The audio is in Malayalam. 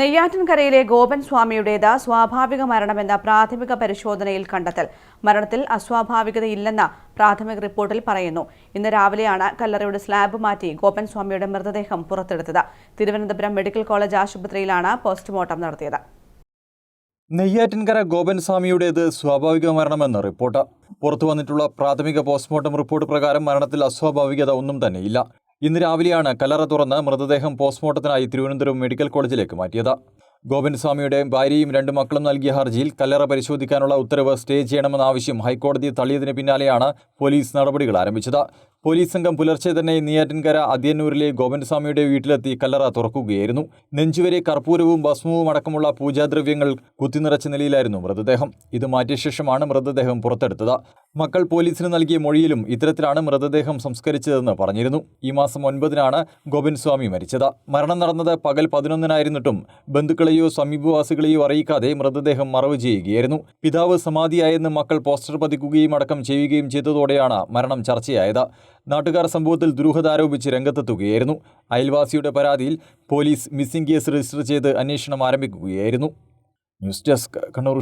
നെയ്യാറ്റിൻകരയിലെ ഗോപൻ സ്വാമിയുടേത് സ്വാഭാവിക മരണമെന്ന പ്രാഥമിക പരിശോധനയിൽ കണ്ടെത്തൽ. മരണത്തിൽ അസ്വാഭാവികതയില്ലെന്ന പ്രാഥമിക റിപ്പോർട്ടിൽ പറയുന്നു. ഇന്ന് രാവിലെയാണ് കല്ലറയുടെ സ്ലാബ് മാറ്റി ഗോപൻ സ്വാമിയുടെ മൃതദേഹം പുറത്തെടുത്തത്. തിരുവനന്തപുരം മെഡിക്കൽ കോളേജ് ആശുപത്രിയിലാണ് പോസ്റ്റ്മോർട്ടം നടത്തിയത്. നെയ്യാറ്റിൻകര ഗോപൻ സ്വാമിയുടേത് സ്വാഭാവിക മരണമെന്ന് റിപ്പോർട്ട്. പുറത്തു വന്നിട്ടുള്ള പ്രാഥമിക പോസ്റ്റ്മോർട്ടം റിപ്പോർട്ട് പ്രകാരം മരണത്തിൽ അസ്വാഭാവികത ഒന്നും തന്നെയില്ല. ഇന്ന് രാവിലെയാണ് കല്ലറ തുറന്ന് മൃതദേഹം പോസ്റ്റ്മോർട്ടത്തിനായി തിരുവനന്തപുരം മെഡിക്കൽ കോളേജിലേക്ക് മാറ്റിയത്. ഗോവിന്ദസ്വാമിയുടെ സ്വാമിയുടെ ഭാര്യയും രണ്ട് മക്കളും നൽകിയ ഹർജിയിൽ കല്ലറ പരിശോധിക്കാനുള്ള ഉത്തരവ് സ്റ്റേ ചെയ്യണമെന്ന ആവശ്യം ഹൈക്കോടതി തള്ളിയതിന് പിന്നാലെയാണ് പോലീസ് നടപടികൾ ആരംഭിച്ചത്. പോലീസ് സംഘം പുലർച്ചെ തന്നെ നെയ്യാറ്റിൻകര അദ്യന്നൂരിലെ ഗോവിന്ദസ്വാമിയുടെ വീട്ടിലെത്തി കല്ലറ തുറക്കുകയായിരുന്നു. നെഞ്ചുവരെ കർപ്പൂരവും ഭസ്മവും അടക്കമുള്ള പൂജാദ്രവ്യങ്ങൾ കുത്തിനിറച്ച നിലയിലായിരുന്നു മൃതദേഹം. ഇത് മാറ്റിയ ശേഷമാണ് മൃതദേഹം പുറത്തെടുത്തത്. മക്കൾ പോലീസിന് നൽകിയ മൊഴിയിലും ഇത്തരത്തിലാണ് മൃതദേഹം സംസ്കരിച്ചതെന്ന് പറഞ്ഞിരുന്നു. ഈ മാസം ഒൻപതിനാണ് ഗോപൻസ്വാമി മരിച്ചത്. മരണം നടന്നത് പകൽ പതിനൊന്നിനായിരുന്നിട്ടും ബന്ധുക്കളെയോ സമീപവാസികളെയോ അറിയിക്കാതെ മൃതദേഹം മറവ് ചെയ്യുകയായിരുന്നു. പിതാവ് സമാധിയായെന്ന് മക്കൾ പോസ്റ്റർ പതിക്കുകയും അടക്കം ചെയ്യുകയും ചെയ്തതോടെയാണ് മരണം ചർച്ചയായത്. നാട്ടുകാർ സംഭവത്തിൽ ദുരൂഹത ആരോപിച്ച് രംഗത്തെത്തുകയായിരുന്നു. അയൽവാസിയുടെ പരാതിയിൽ പോലീസ് മിസ്സിംഗ് കേസ് രജിസ്റ്റർ ചെയ്ത് അന്വേഷണം ആരംഭിക്കുകയായിരുന്നു. News desk Kannur